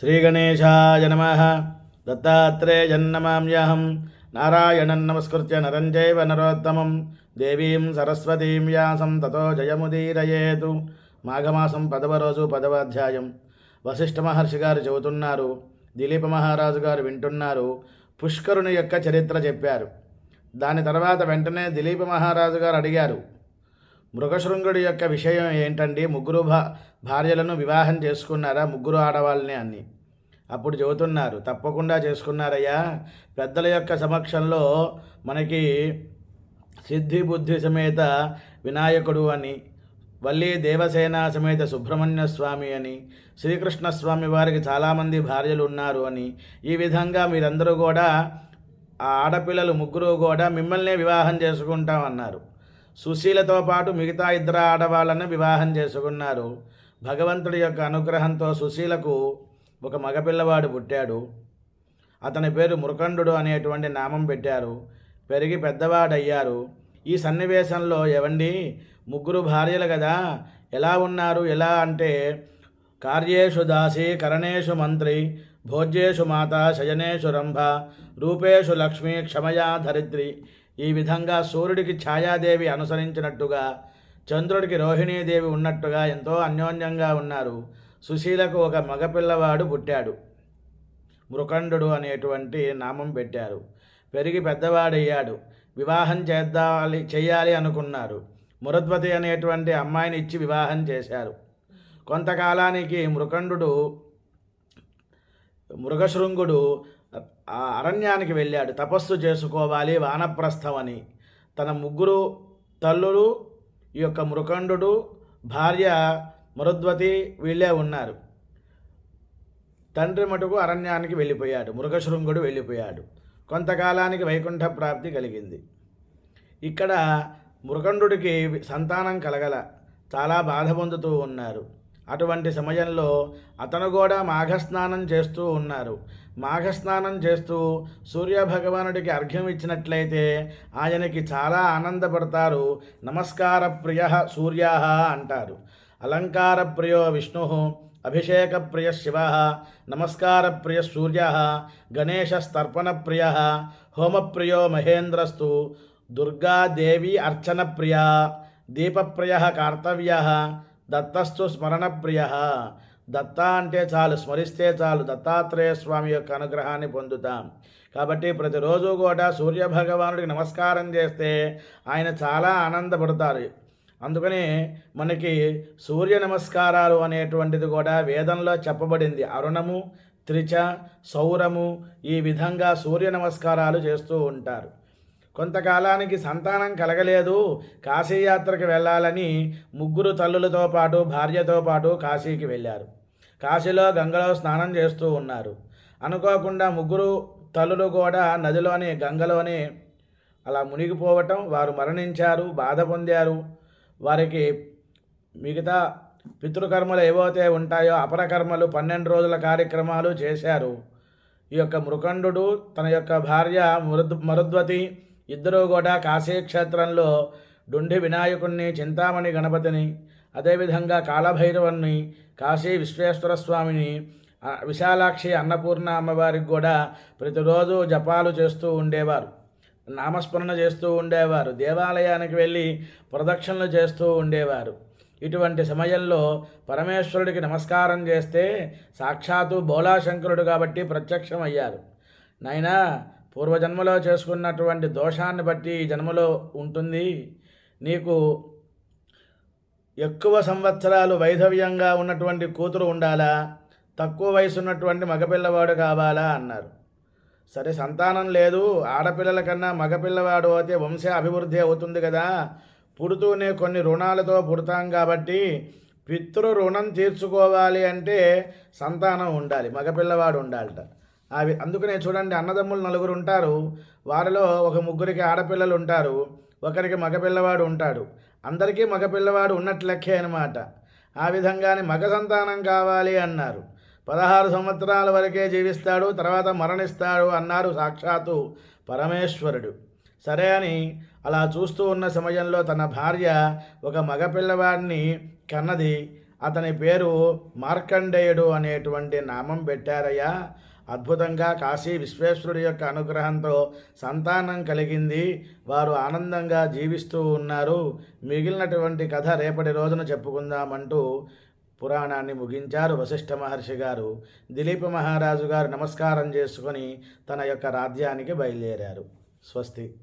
శ్రీగణేశాయ నమ. దత్తాత్రేయన్నమామ్యహం. నారాయణం నమస్కృత్య నరం చైవ నరోత్తమం. దేవీం సరస్వతీం వ్యాసం తతో జయముదీరయేతు. మాఘమాసం పదవ రోజు పదవ అధ్యాయం. వశిష్ఠ మహర్షి గారు చెబుతున్నారు. దిలీప మహారాజు గారు వింటున్నారు. పుష్కరుని యొక్క చరిత్ర చెప్పారు. దాని తర్వాత వెంటనే దిలీప మహారాజు గారు అడిగారు. మృగశృంగుడి యొక్క విషయం ఏంటండి? ముగ్గురు భా భార్యలను వివాహం చేసుకున్నారా? ముగ్గురు ఆడవాళ్ళని అని. అప్పుడు చెబుతున్నారు తప్పకుండా చేసుకున్నారయ్యా. పెద్దల యొక్క సమక్షంలో మనకి సిద్ధి బుద్ధి సమేత వినాయకుడు అని వల్లి దేవసేన సమేత సుబ్రహ్మణ్య స్వామి అని శ్రీకృష్ణ స్వామి వారికి చాలామంది భార్యలు ఉన్నారు అని ఈ విధంగా మీరందరూ కూడా ఆ ఆడపిల్లలు ముగ్గురు కూడా మిమ్మల్నే వివాహం చేసుకుంటామన్నారు. సుశీలతో పాటు మిగతా ఇద్దరు ఆడవాళ్ళను వివాహం చేసుకున్నారు. భగవంతుడి యొక్క అనుగ్రహంతో సుశీలకు ఒక మగపిల్లవాడు పుట్టాడు. అతని పేరు మృకండు అనేటువంటి నామం పెట్టారు. పెరిగి పెద్దవాడయ్యారు. ఈ సన్నివేశంలో ఎవండి ముగ్గురు భార్యలు కదా ఎలా ఉన్నారు ఎలా అంటే కార్యేషు దాసి కరణేషు మంత్రి భోజ్యేషు మాత శయనేషు రంభ రూపేషు లక్ష్మి క్షమయా ధరిత్రి ఈ విధంగా సూర్యుడికి ఛాయాదేవి అనుసరించినట్టుగా చంద్రుడికి రోహిణీదేవి ఉన్నట్టుగా ఎంతో అన్యోన్యంగా ఉన్నారు. సుశీలకు ఒక మగపిల్లవాడు పుట్టాడు. మృకండు అనేటువంటి నామం పెట్టారు. పెరిగి పెద్దవాడయ్యాడు. వివాహం చేద్దాలి చేయాలి అనుకున్నారు. మురద్వతి అనేటువంటి అమ్మాయిని ఇచ్చి వివాహం చేశారు. కొంతకాలానికి మృకండు మృగశృంగుడు ఆ అరణ్యానికి వెళ్ళాడు. తపస్సు చేసుకోవాలి వానప్రస్థం అని తన ముగ్గురు తల్లులు ఈ యొక్క మృకండు భార్య మరుద్వతి వీళ్ళే ఉన్నారు. తండ్రి మటుకు అరణ్యానికి వెళ్ళిపోయాడు. మృగశృంగుడు వెళ్ళిపోయాడు. కొంతకాలానికి వైకుంఠ ప్రాప్తి కలిగింది. ఇక్కడ మృగండుడికి సంతానం కలగల చాలా బాధ పొందుతూ ఉన్నారు. అటువంటి సమయంలో అతను కూడా మాఘస్నానం చేస్తూ ఉన్నారు. మాఘస్నానం చేస్తూ సూర్యభగవానుడికి అర్ఘ్యం ఇచ్చినట్లయితే ఆయనకి చాలా ఆనందపడతారు. నమస్కార ప్రియ సూర్య అంటారు. అలంకార ప్రియో విష్ణు అభిషేక ప్రియ శివ నమస్కార ప్రియ సూర్య గణేశస్తర్పణ ప్రియ హోమప్రియో మహేంద్రస్తు దుర్గాదేవి అర్చన ప్రియ దీపప్రియ కార్తవ్య దత్తస్తు స్మరణప్రియ. దత్త అంటే చాలు స్మరిస్తే చాలు దత్తాత్రేయ స్వామి యొక్క అనుగ్రహాన్ని పొందుతాం. కాబట్టి ప్రతిరోజు కూడా సూర్యభగవానుడికి నమస్కారం చేస్తే ఆయన చాలా ఆనందపడతారు. అందుకని మనకి సూర్య నమస్కారాలు అనేటువంటిది కూడా వేదంలో చెప్పబడింది. అరుణము త్రిచ సౌరము ఈ విధంగా సూర్య నమస్కారాలు చేస్తూ ఉంటారు. కొంతకాలానికి సంతానం కలగలేదు. కాశీయాత్రకు వెళ్ళాలని ముగ్గురు తల్లులతో పాటు భార్యతో పాటు కాశీకి వెళ్ళారు. కాశీలో గంగలో స్నానం చేస్తూ ఉన్నారు. అనుకోకుండా ముగ్గురు తల్లులు కూడా నదిలోని గంగలోని అలా మునిగిపోవటం వారు మరణించారు బాధ పొందారు. వారికి మిగతా పితృకర్మలు ఏవైతే ఉంటాయో అపరకర్మలు పన్నెండు రోజుల కార్యక్రమాలు చేశారు. ఈ యొక్క మృకండు తన యొక్క భార్య మరుద్ మరుద్వతి ఇద్దరూ కూడా కాశీక్షేత్రంలో డుండి వినాయకుణ్ణి చింతామణి గణపతిని అదేవిధంగా కాలభైరవుని కాశీ విశ్వేశ్వర స్వామిని విశాలాక్షి అన్నపూర్ణ అమ్మవారికి కూడా ప్రతిరోజు జపాలు చేస్తూ ఉండేవారు. నామస్మరణ చేస్తూ ఉండేవారు. దేవాలయానికి వెళ్ళి ప్రదక్షిణలు చేస్తూ ఉండేవారు. ఇటువంటి సమయంలో పరమేశ్వరుడికి నమస్కారం చేస్తే సాక్షాత్తు బోళాశంకరుడు కాబట్టి ప్రత్యక్షమయ్యారు. నాయనా పూర్వజన్మలో చేసుకున్నటువంటి దోషాన్ని బట్టి ఈ జన్మలో ఉంటుంది. నీకు ఎక్కువ సంవత్సరాలు వైధవ్యంగా ఉన్నటువంటి కూతురు ఉండాలా? తక్కువ వయసు ఉన్నటువంటి మగపిల్లవాడు కావాలా? అన్నారు. సరే సంతానం లేదు. ఆడపిల్లల కన్నా మగపిల్లవాడు అయితే వంశ అభివృద్ధి అవుతుంది కదా. పుడుతూనే కొన్ని రుణాలతో పుడతాం కాబట్టి పితృ రుణం తీర్చుకోవాలి అంటే సంతానం ఉండాలి. మగపిల్లవాడు ఉండాలట. అవి అందుకనే చూడండి అన్నదమ్ములు నలుగురు ఉంటారు. వారిలో ఒక ముగ్గురికి ఆడపిల్లలు ఉంటారు. ఒకరికి మగపిల్లవాడు ఉంటాడు. అందరికీ మగపిల్లవాడు ఉన్నట్లు లెక్కే అనమాట ఆ విధంగానే మగ సంతానం కావాలి అన్నారు. పదహారు సంవత్సరాల వరకే జీవిస్తాడు తర్వాత మరణిస్తాడు అన్నారు సాక్షాత్తు పరమేశ్వరుడు. సరే అని అలా చూస్తూ ఉన్న సమయంలో తన భార్య ఒక మగపిల్లవాడిని కన్నది. అతని పేరు మార్కండేయుడు అనేటువంటి నామం పెట్టారయ్యా. అద్భుతంగా కాశీ విశ్వేశ్వరుడి యొక్క అనుగ్రహంతో సంతానం కలిగింది. వారు ఆనందంగా జీవిస్తూ ఉన్నారు. మిగిలినటువంటి కథ రేపటి రోజున చెప్పుకుందామంటూ పురాణాన్ని ముగించారు వశిష్ఠ మహర్షి గారు. దిలీప మహారాజు గారు నమస్కారం చేసుకొని తన యొక్క రాజ్యానికి బయలుదేరారు. స్వస్తి.